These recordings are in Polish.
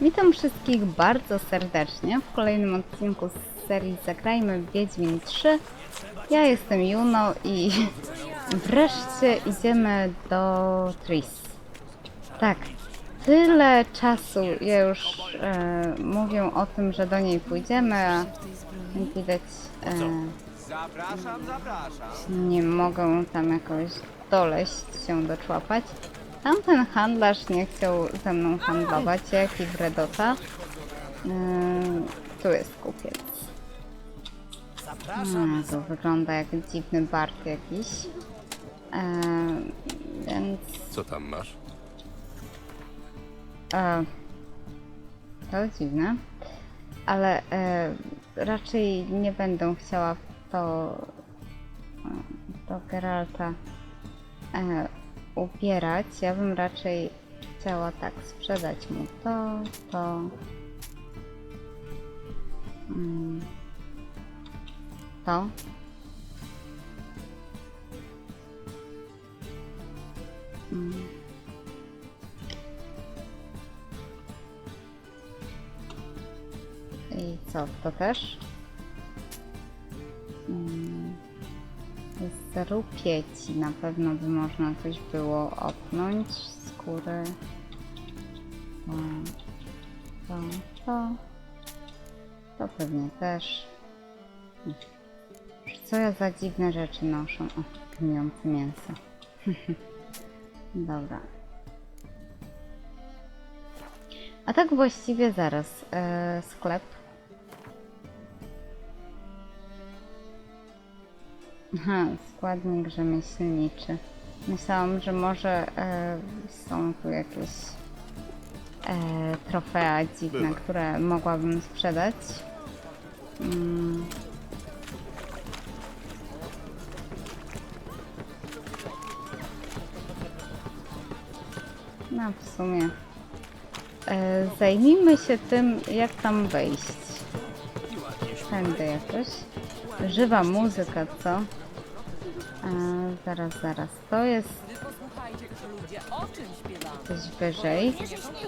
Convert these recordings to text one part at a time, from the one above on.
Witam wszystkich bardzo serdecznie w kolejnym odcinku z serii Zagrajmy Wiedźmin 3. Ja jestem Juno i wreszcie idziemy do Tris. Tak, tyle czasu ja już e, mówię o tym, że do niej pójdziemy, a jak widać e, Zapraszam, zapraszam. nie mogą tam jakoś doleść się doczłapać. Tamten handlarz nie chciał ze mną handlować, jak i Wredota. Yy, tu jest kupiec. Hmm, to wygląda jak dziwny Bart jakiś. Yy, więc Co tam masz? e, to dziwne. Ale e, raczej nie będę chciała w to e, do Geralta e, ubierać. Ja bym raczej chciała tak sprzedać mu to, to. Mm, to. Mm. I co, to też? Z rupieci na pewno by można coś było opnąć. Skóry. To, to, to. To pewnie też. Co ja za dziwne rzeczy noszę? O, gnijące mięso. Dobra. A tak właściwie zaraz. E, sklep. Aha, składnik rzemieślniczy. Myślałam, że może e, są tu jakieś e, trofea dziwne, Bywa. które mogłabym sprzedać. Mm. No w sumie. E, zajmijmy się tym, jak tam wejść. Tędy jakoś. Żywa muzyka, co? Zaraz, zaraz. To jest coś wyżej.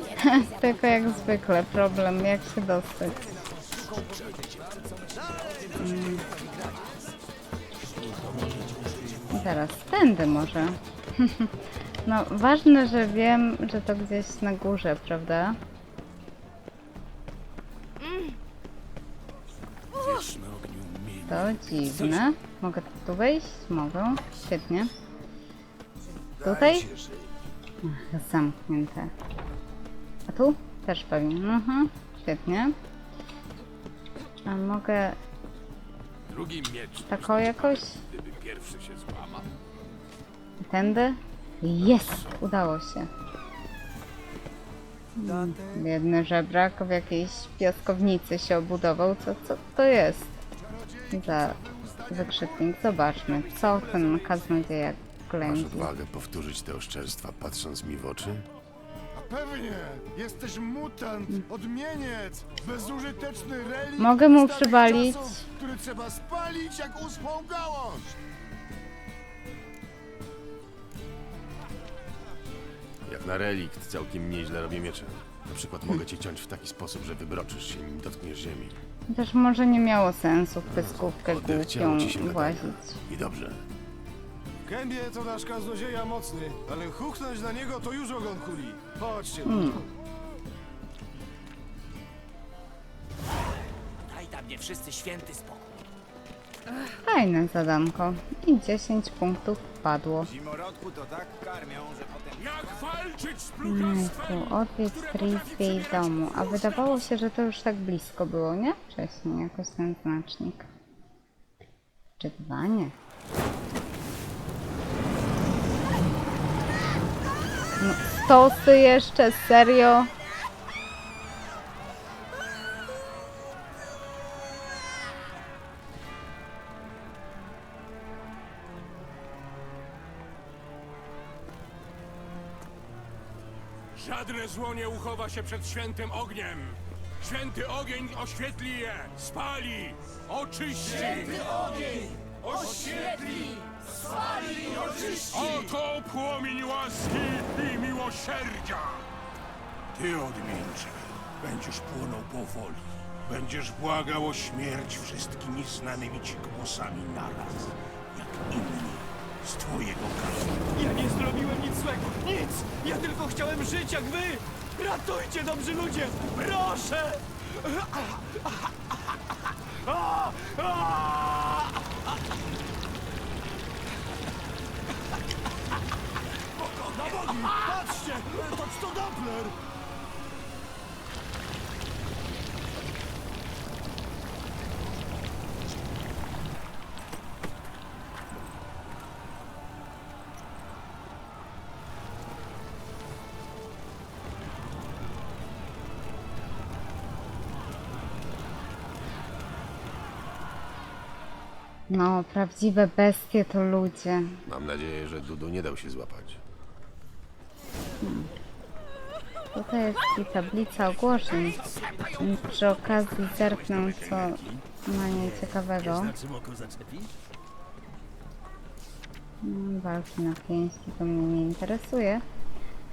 Tylko jak zwykle problem, jak się dostać. Mm. Zaraz, tędy może. No, ważne, że wiem, że to gdzieś na górze, prawda? To dziwne. Mogę tu wejść? Mogę. Świetnie. Tutaj? Ach, zamknięte. A tu? Też pewnie. Mhm, świetnie. A mogę Drugi miecz, taką jakoś? gdyby pierwszy się złamał. Tędy? Jest! Udało się. Biedny żebrak w jakiejś piaskownicy się obudował. Co, co to jest? Za wykrzyknik. Zobaczmy, co ten kaznodzieja Masz ględzi. odwagę powtórzyć te oszczerstwa, patrząc mi w oczy? A pewnie! Jesteś mutant, odmieniec, bezużyteczny relikt Mogę mu starych przywalić? czasów, który trzeba spalić jak uschłą gałąź! Jak na relikt całkiem nieźle robię mieczem. Na przykład mogę cię ciąć w taki sposób, że wybroczysz się nim dotkniesz ziemi. Chociaż może nie miało sensu w pyskówkę Odechciało głupią ci się gadania. włazić. I dobrze. Gębie to nasz kaznodzieja mocny, ale huchnąć na niego to już ogon kuli. Chodźcie. Hmm. Daj tam mnie wszyscy święty spokój. Fajne zadanko. I 10 punktów wpadło. Zimorodku to tak karmią, że potem... Jak walczyć z Jejku, odwiedź Tris w jej domu. A wydawało się, że to już tak blisko było, nie? Wcześniej jakoś ten znacznik. Czytwanie. No, stosy jeszcze, serio? Zło nie uchowa się przed świętym ogniem. Święty ogień oświetli je, spali, oczyści. Święty ogień oświetli, spali, oczyści. Oto płomień łaski i miłosierdzia. Ty odmilczaj. Będziesz płonął powoli. Będziesz błagał o śmierć wszystkimi znanymi ci głosami naraz, jak inni z twojego kraju. Ja nie zrobiłem nic złego, nic! Ja tylko chciałem żyć jak wy! Ratujcie, dobrzy ludzie! Proszę! Na bogi! Patrzcie! Toż to Doppler! No, prawdziwe bestie to ludzie. Mam nadzieję, że Dudu nie dał się złapać. Tutaj jest i tablica ogłoszeń. Przy okazji zerknę, co na niej ciekawego. Mm, Walki na pięści to mnie nie interesuje.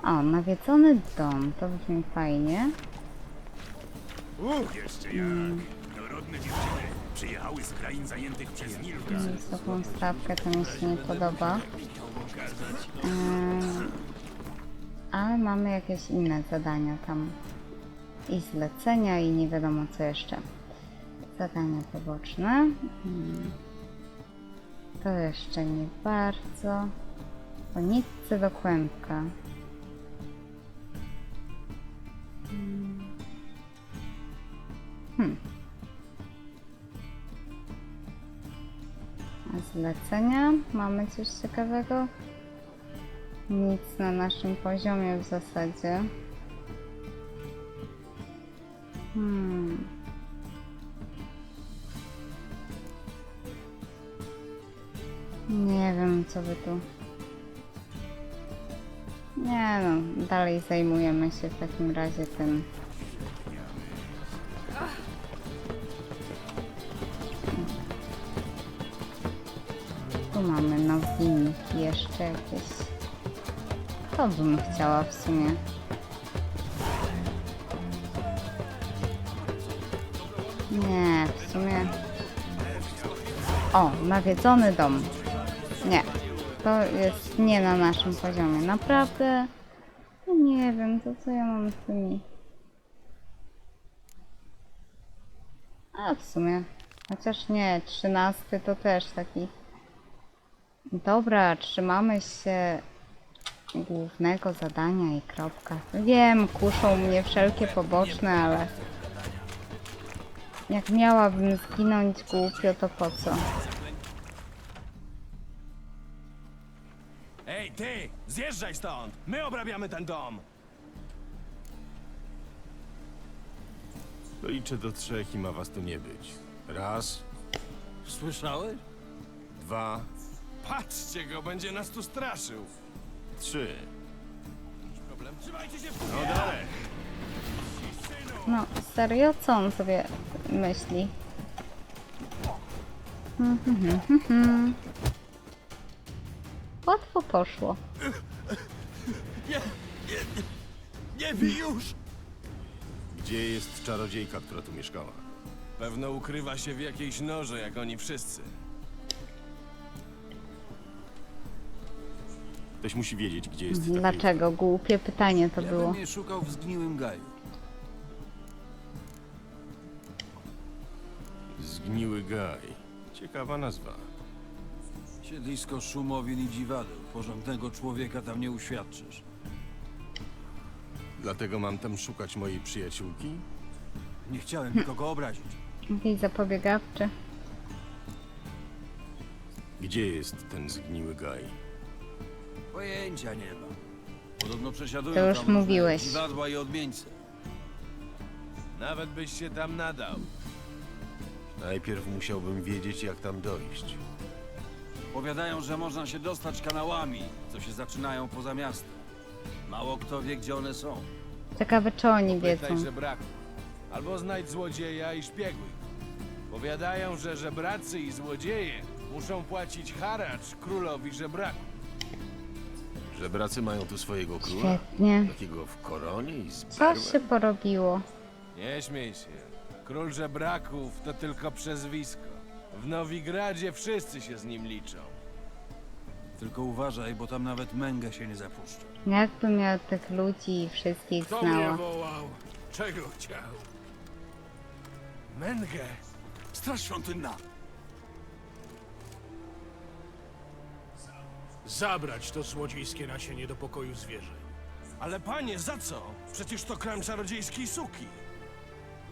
O, nawiedzony dom, to brzmi fajnie. Uch, jeszcze jak. Dorodne dziewczyny przyjechały z krain zajętych przez Nilka. Wysoką stawkę to mi się nie podoba. Ym, ale mamy jakieś inne zadania tam. I zlecenia i nie wiadomo co jeszcze. Zadania poboczne. Ym, To jeszcze nie bardzo. Po nitce do kłębka. Zlecenia? Mamy coś ciekawego? Nic na naszym poziomie w zasadzie. Hmm. Nie wiem, co by tu. Nie no, dalej zajmujemy się w takim razie tym. To bym chciała w sumie. Nie, w sumie. O, nawiedzony dom. Nie, to jest nie na naszym poziomie. Naprawdę? No nie wiem, to co ja mam z tymi. A w sumie. Chociaż nie, trzynasty to też taki. Dobra, trzymamy się głównego zadania i kropka. Wiem, kuszą mnie wszelkie poboczne, ale jak miałabym zginąć głupio, to po co? Ej, ty! Zjeżdżaj stąd! My obrabiamy ten dom! Liczę do trzech i ma was tu nie być. Raz, Słyszałeś? dwa, Patrzcie go, będzie nas tu straszył. Trzy. Trzymajcie się w No dalej. No, serio? Co on sobie myśli? Łatwo poszło. Nie bij już! Gdzie jest czarodziejka, która tu mieszkała? Pewno ukrywa się w jakiejś noże, jak oni wszyscy. Ktoś musi wiedzieć, gdzie jest ta Dlaczego? Głupie pytanie to było. je szukał w zgniłym gaju. Zgniły gaj. Ciekawa nazwa. Siedlisko szumowin i dziwadeł. Porządnego człowieka tam nie uświadczysz. Dlatego mam tam szukać mojej przyjaciółki? Nie chciałem nikogo obrazić. Jakiś zapobiegawczy. Gdzie jest ten zgniły gaj? Pojęcia nie mam. Podobno przesiadują To już tam różne mówiłeś. Dziwadła i odmieńce. Nawet byś się tam nadał. Najpierw musiałbym wiedzieć, jak tam dojść. Powiadają, że można się dostać kanałami, co się zaczynają poza miastem. Mało kto wie, gdzie one są. Ciekawe, czy oni wiedzą. Pytaj żebraków. Albo znajdź złodzieja i szpiegły. Powiadają, że żebracy i złodzieje muszą płacić haracz królowi żebraków. Żebracy mają tu swojego króla? Świetnie. Takiego w koronie i z Co perłem? się porobiło? Nie śmiej się. Król żebraków to tylko przezwisko. W Nowigradzie wszyscy się z nim liczą. Tylko uważaj, bo tam nawet męga się nie zapuszcza. Jakbym miał tych ludzi wszystkich Kto mnie znała. wołał? Czego chciał? Mengę! Straż świątynna! Zabrać to złodziejskie nasienie do pokoju zwierzeń. Ale panie, za co? Przecież to kram czarodziejskiej suki.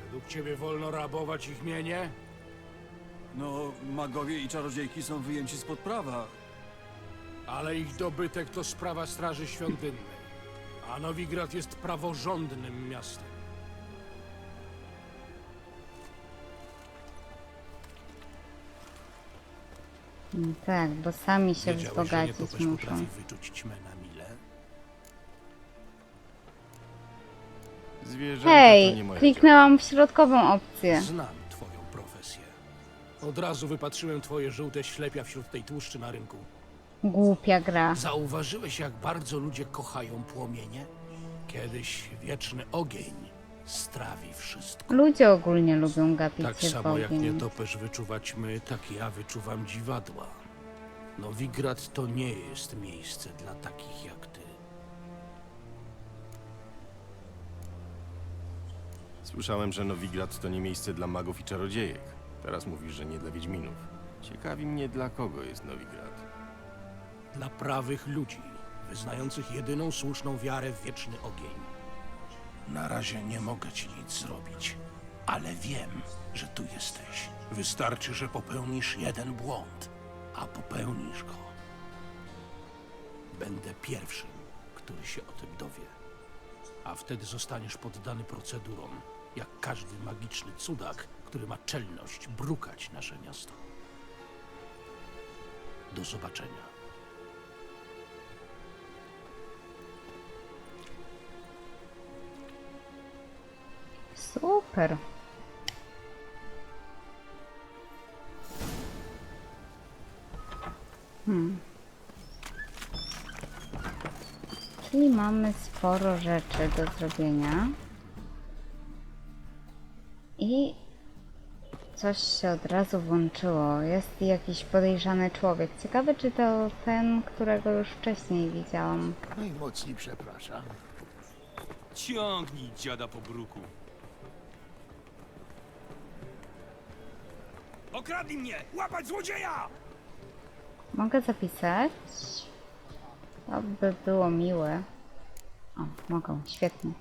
Według ciebie wolno rabować ich mienie? No, magowie i czarodziejki są wyjęci spod prawa. Ale ich dobytek to sprawa Straży Świątynnej. A Nowigrad jest praworządnym miastem. Mm, Tak, bo sami się Wiedziałeś, że wzbogacić nietoperz muszą. potrafi wyczuć ćmę na mile? Zwierzęta to nie Hej, moja kliknęłam w środkową opcję. Znam twoją profesję. Od razu wypatrzyłem twoje żółte ślepia wśród tej tłuszczy na rynku. Głupia gra. Zauważyłeś, jak bardzo ludzie kochają płomienie? Kiedyś wieczny ogień strawi wszystko. Ludzie ogólnie lubią gapić Tak się w samo jak ogień. nietoperz wyczuwa ćmy, tak ja wyczuwam dziwadła. Nowigrad to nie jest miejsce dla takich jak ty. Słyszałem, że Nowigrad to nie miejsce dla magów i czarodziejek. Teraz mówisz, że nie dla wiedźminów. Ciekawi mnie, dla kogo jest Nowigrad. Dla prawych ludzi, wyznających jedyną słuszną wiarę w wieczny ogień. Na razie nie mogę ci nic zrobić, ale wiem, że tu jesteś. Wystarczy, że popełnisz jeden błąd, a popełnisz go. Będę pierwszym, który się o tym dowie. A wtedy zostaniesz poddany procedurom, jak każdy magiczny cudak, który ma czelność brukać nasze miasto. Do zobaczenia. Super. Hmm. Czyli mamy sporo rzeczy do zrobienia. I coś się od razu włączyło. Jest jakiś podejrzany człowiek. Ciekawe, czy to ten, którego już wcześniej widziałam. Najmocniej przepraszam. Ciągnij dziada po bruku. Okradli mnie! Łapać złodzieja! Mogę zapisać? To by było miłe. O, mogą, świetnie.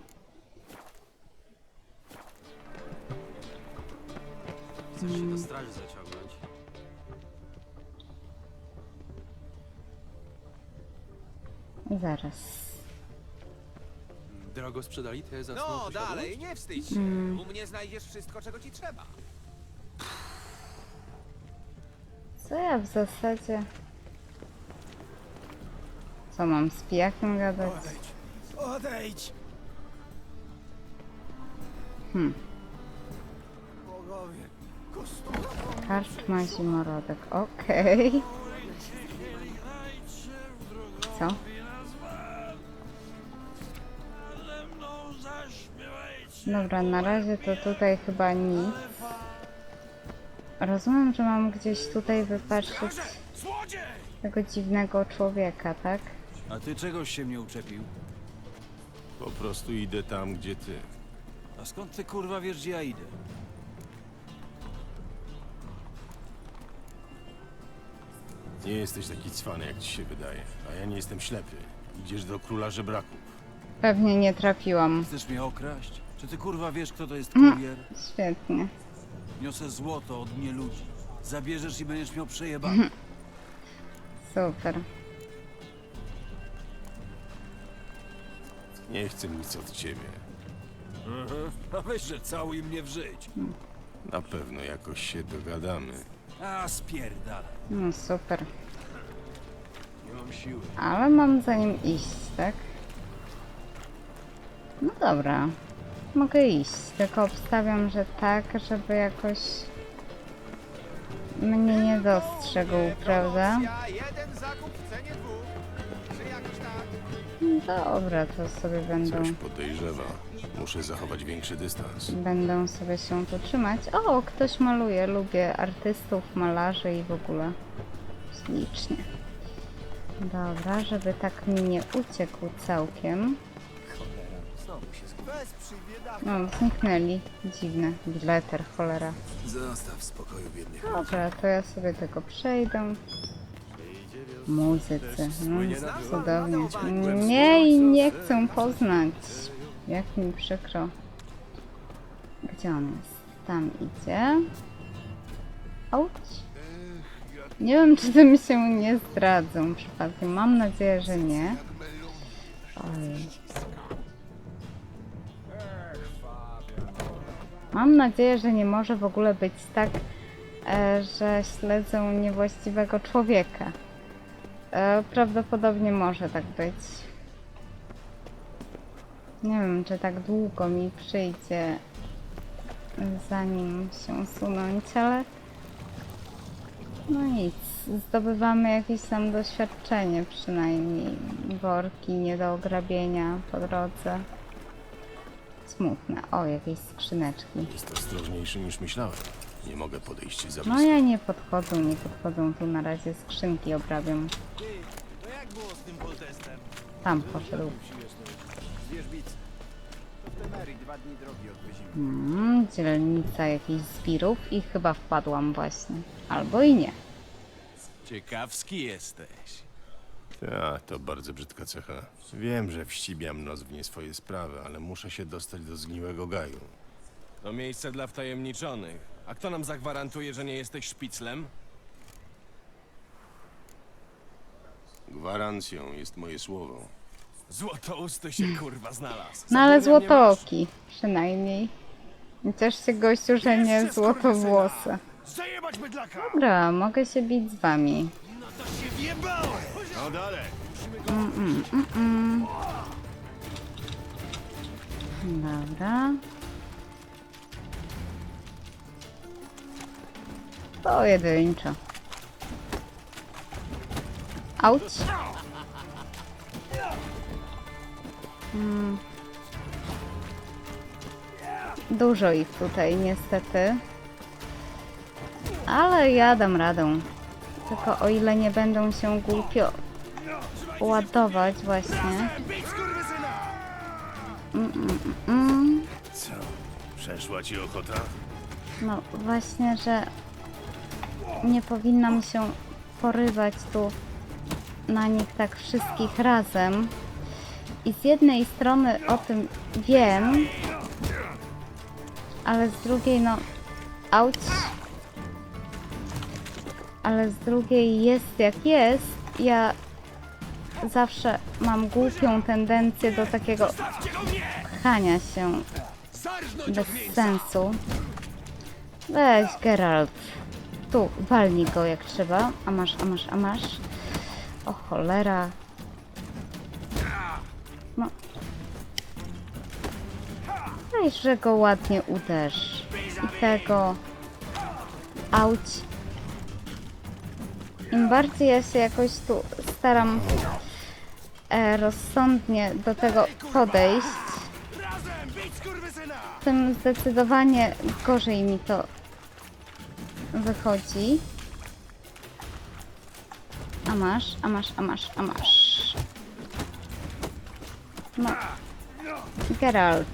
Chcesz się do straży zaciągnąć? Zaraz. Drogo sprzedali te No, dalej, nie wstydź się. U mnie znajdziesz wszystko, czego ci trzeba. Co ja w zasadzie... Co mam z pijakiem gadać? Odejdź! Hmm. Bogowie, Karczma zimorodek, okej. Co? Dobra, na razie to tutaj chyba nic. Rozumiem, że mam gdzieś tutaj wypatrzyć tego dziwnego człowieka, tak? A ty czegoś się mnie uczepił? Po prostu idę tam, gdzie ty. A skąd ty kurwa wiesz, gdzie ja idę? Nie jesteś taki cwany, jak ci się wydaje. A ja nie jestem ślepy. Idziesz do króla żebraków. Pewnie nie trafiłam. Chcesz mnie okraść? Czy ty kurwa wiesz, kto to jest Mm. kurier? Świetnie. Niosę złoto od mnie ludzi. Zabierzesz i będziesz miał przejebane. Super. Nie chcę nic od ciebie. A weź, że całuj mnie w żyć. Na pewno jakoś się dogadamy. A spierdalaj. No super. Nie mam siły. Ale mam za nim iść, tak? No dobra. Mogę iść, tylko obstawiam, że tak, żeby jakoś mnie nie dostrzegł, prawda? Tak? Dobra, to sobie będą, Coś podejrzewa. Muszę zachować większy dystans. będą sobie się tu trzymać. O, ktoś maluje. Lubię artystów, malarzy i w ogóle. Ślicznie. Dobra, żeby tak mi nie uciekł całkiem. No, zniknęli. Dziwne. Bileter, cholera. Zostaw w spokoju biednych. Dobra, to ja sobie tego przejdę. Muzycy. No, cudownie. Nie i nie chcę poznać. Jak mi przykro. Gdzie on jest? Tam idzie. Auć. Nie wiem, czy tym się nie zdradzą przypadkiem. Mam nadzieję, że nie. Oj. Mam nadzieję, że nie może w ogóle być tak, e, że śledzą niewłaściwego człowieka. E, prawdopodobnie może tak być. Nie wiem, czy tak długo mi przyjdzie, zanim się sunąć, ale no nic, zdobywamy jakieś tam doświadczenie przynajmniej. Worki nie do ograbienia po drodze. Smutne. O, jakieś skrzyneczki. Jest ostrożniejszy niż myślałem. Nie mogę podejść za No blisko. ja nie podchodzą, nie podchodzą. Tu na razie skrzynki obrabiam. To jak było z tym poltestem? Tam poszedł. Wierzbicy. To w Temerii dwa dni drogi od Wyzimy. Mm, dzielnica jakichś zbirów i chyba wpadłam właśnie. Albo i nie. Ciekawski jesteś. Tak, to bardzo brzydka cecha. Wiem, że wścibiam nos w nie swoje sprawy, ale muszę się dostać do zgniłego gaju. To miejsce dla wtajemniczonych. A kto nam zagwarantuje, że nie jesteś szpiclem? Gwarancją jest moje słowo. Złotousty się kurwa znalazł. No ale złotooki przynajmniej. Ciesz się gościu, że nie złotowłosy. Zajebać bydlaka! Dobra, mogę się bić z wami. No to się wjebałem! No dalej! Dobra. Pojedynczo. Auć. Mm. Dużo ich tutaj niestety. Ale ja dam radę. Tylko o ile nie będą się głupio ładować właśnie. Mm. Co? Przeszła ci ochota? No właśnie, że nie powinnam się porywać tu na nich tak wszystkich razem. I z jednej strony o tym wiem, ale z drugiej no auć. Ale z drugiej jest jak jest. Ja zawsze mam głupią tendencję do takiego pchania się bez sensu. Weź Geralt. Tu, walnij go jak trzeba. A masz, a masz, a masz. O cholera. No. Weź, że go ładnie uderz. I tego. Auć. Im bardziej ja się jakoś tu staram rozsądnie do tego podejść, tym zdecydowanie gorzej mi to wychodzi. A masz, a masz, a masz, a masz. No. Geralt.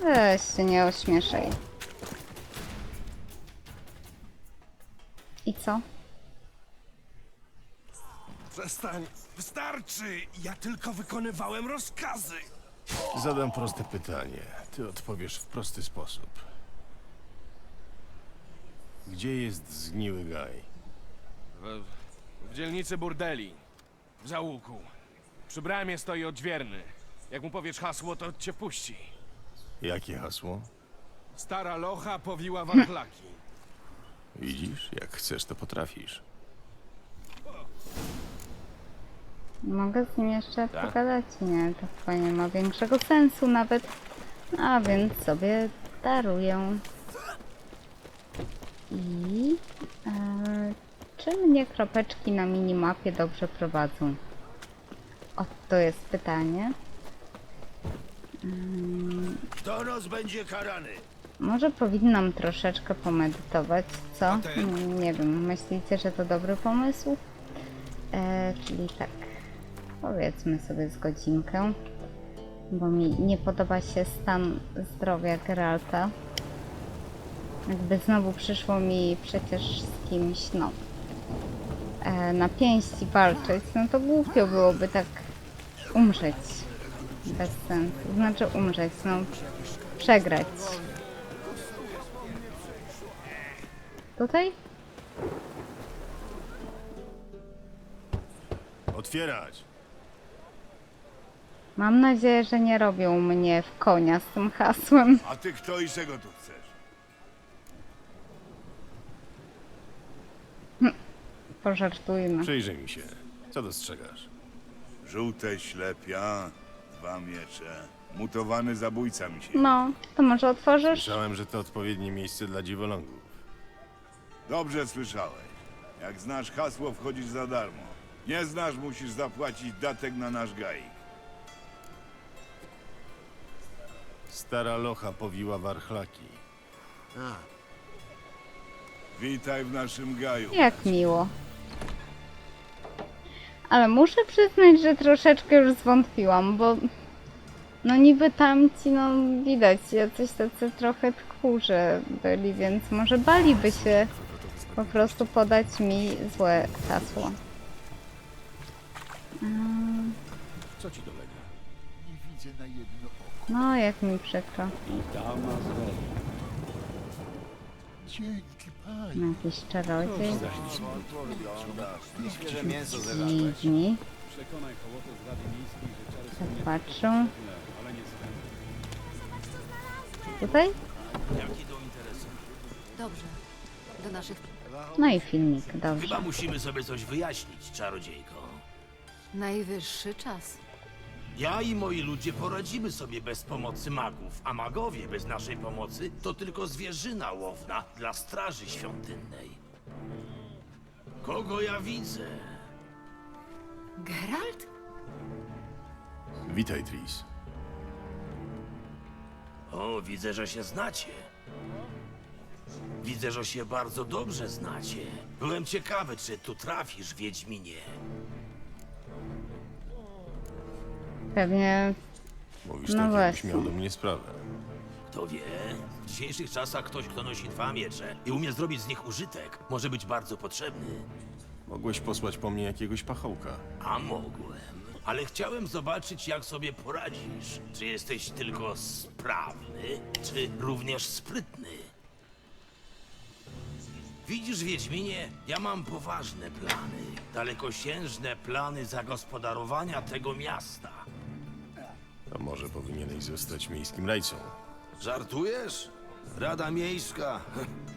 Weź się nie ośmieszaj. I co? Przestań. Wystarczy. Ja tylko wykonywałem rozkazy. Zadam proste pytanie. Ty odpowiesz w prosty sposób. Gdzie jest zgniły gaj? W, w dzielnicy burdeli. W załuku. Przy bramie stoi odźwierny. Jak mu powiesz hasło, to cię wpuści. Jakie hasło? Stara locha powiła warchlaki. Widzisz? Jak chcesz, to potrafisz. Mogę z nim jeszcze Tak. pogadać? Nie, to chyba nie ma większego sensu nawet. A więc sobie daruję. I e, czy mnie kropeczki na minimapie dobrze prowadzą? O, to jest pytanie. Kto nos będzie karany? Może powinnam troszeczkę pomedytować, co? Mm, Nie wiem, myślicie, że to dobry pomysł? E, czyli tak, powiedzmy sobie z godzinkę, bo mi nie podoba się stan zdrowia Geralta. Jakby znowu przyszło mi przecież z kimś, no, e, na pięści walczyć, no to głupio byłoby tak umrzeć bez sensu. Znaczy umrzeć, no, przegrać. Tutaj? Otwierać! Mam nadzieję, że nie robią mnie w konia z tym hasłem. A ty kto i czego tu chcesz? Pożartujmy. Przyjrzyj mi się. Co dostrzegasz? Żółte ślepia, dwa miecze. Mutowany zabójca mi się. No, to może otworzysz? Słyszałem, że to odpowiednie miejsce dla dziwolągów. Dobrze słyszałeś. Jak znasz hasło, wchodzisz za darmo. Nie znasz, musisz zapłacić datek na nasz gaik. Stara locha powiła warchlaki. Witaj w naszym gaju. Jak miło. Ale muszę przyznać, że troszeczkę już zwątpiłam, bo no niby tamci, no widać, jacyś tacy trochę tchórze byli, więc może baliby się po prostu podać mi złe hasło. Co ci dolega? Nie widzę na jedno oko. No, jak mi przykro. I dama z Weli. Dzięki panie. No, Jakiś czarodziej. Świeże mięso zerwałeś. Dziwni. Przekonaj hołotę z Rady Miejskiej, że czary są Tak patrzą. Tutaj? Dobrze. Do naszych... No i filmik, dobrze. Chyba musimy sobie coś wyjaśnić, czarodziejko. Najwyższy czas. Ja i moi ludzie poradzimy sobie bez pomocy magów, a magowie bez naszej pomocy to tylko zwierzyna łowna dla straży świątynnej. Kogo ja widzę? Geralt? Witaj, Tris. O, widzę, że się znacie. Widzę, że się bardzo dobrze znacie. Byłem ciekawy, czy tu trafisz, Wiedźminie. Pewnie Mówisz No tak, jakbyś właśnie. miał do mnie sprawę. Kto wie, w dzisiejszych czasach ktoś, kto nosi dwa miecze i umie zrobić z nich użytek, może być bardzo potrzebny. Mogłeś posłać po mnie jakiegoś pachołka. A mogłem. Ale chciałem zobaczyć, jak sobie poradzisz. Czy jesteś tylko sprawny, czy również sprytny? Widzisz, Wiedźminie, ja mam poważne plany. Dalekosiężne plany zagospodarowania tego miasta. To może powinieneś zostać miejskim rajcą. Żartujesz? Rada Miejska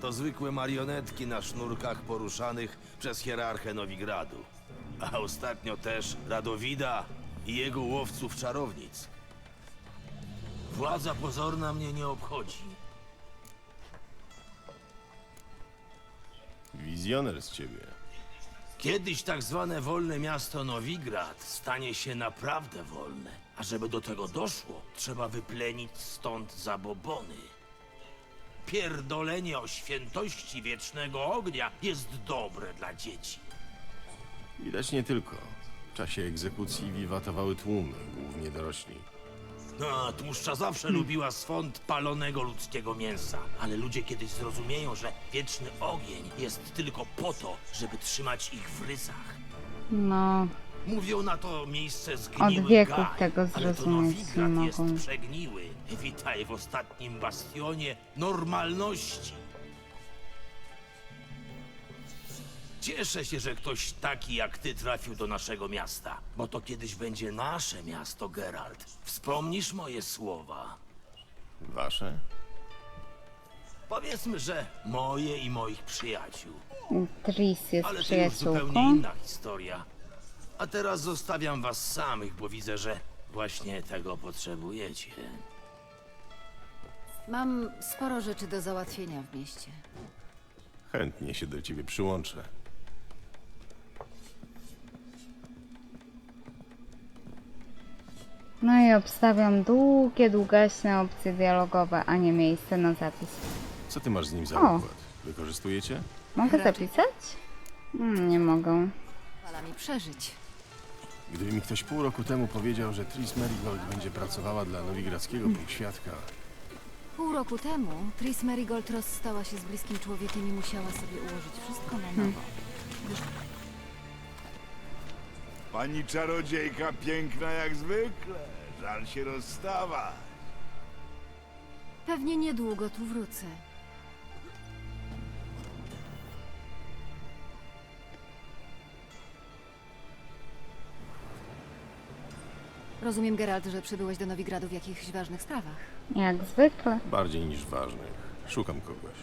to zwykłe marionetki na sznurkach poruszanych przez hierarchę Nowigradu. A ostatnio też Radowida i jego łowców czarownic. Władza pozorna mnie nie obchodzi. Wizjoner z ciebie. Kiedyś tak zwane wolne miasto Nowigrad stanie się naprawdę wolne. A żeby do tego doszło, trzeba wyplenić stąd zabobony. Pierdolenie o świętości wiecznego ognia jest dobre dla dzieci. Widać nie tylko. W czasie egzekucji wiwatowały tłumy, głównie dorośli. No, tłuszcza zawsze lubiła swąd palonego ludzkiego mięsa, ale ludzie kiedyś zrozumieją, że wieczny ogień jest tylko po to, żeby trzymać ich w rysach. No, Mówią na to miejsce zgniły Od wieków gaj, tego ale to zrozumieć nie Nowigrad jest mogą. przegniły. Witaj w ostatnim bastionie normalności. Cieszę się, że ktoś taki jak ty trafił do naszego miasta, bo to kiedyś będzie nasze miasto, Geralt. Wspomnisz moje słowa? Wasze? Powiedzmy, że moje i moich przyjaciół. Tris jest Ale to już zupełnie przyjaciółką. inna historia. A teraz zostawiam was samych, bo widzę, że właśnie tego potrzebujecie. Mam sporo rzeczy do załatwienia w mieście. Chętnie się do ciebie przyłączę. No i obstawiam długie, długaśne opcje dialogowe, a nie miejsce na zapis. Co ty masz z nim za O. układ? Wykorzystujecie? Mogę Raczej. zapisać? Mm, nie mogę. Pala mi przeżyć. Gdyby mi ktoś pół roku temu powiedział, że Tris Merigold będzie pracowała dla nowigradzkiego półświadka, Pół roku temu Tris Merigold rozstała się z bliskim człowiekiem i musiała sobie ułożyć wszystko na nowo. Pani czarodziejka piękna jak zwykle. Żal się rozstawać. Pewnie niedługo tu wrócę. Rozumiem, Geralt, że przybyłeś do Nowigradu w jakichś ważnych sprawach. Jak zwykle. bardziej niż ważnych, szukam kogoś.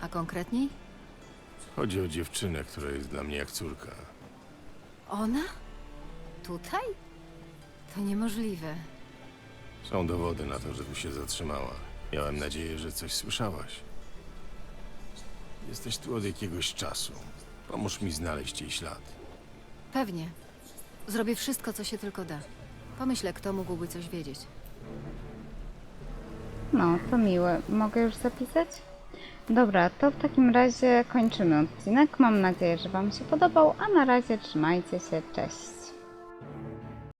A konkretniej? Chodzi o dziewczynę, która jest dla mnie jak córka. Ona? Tutaj? To niemożliwe. Są dowody na to, że tu się zatrzymała. Miałem nadzieję, że coś słyszałaś. Jesteś tu od jakiegoś czasu. Pomóż mi znaleźć jej ślad. Pewnie. Zrobię wszystko, co się tylko da. Pomyślę, kto mógłby coś wiedzieć. No, to miłe. Mogę już zapisać? Dobra, to w takim razie kończymy odcinek. Mam nadzieję, że Wam się podobał, a na razie trzymajcie się. Cześć.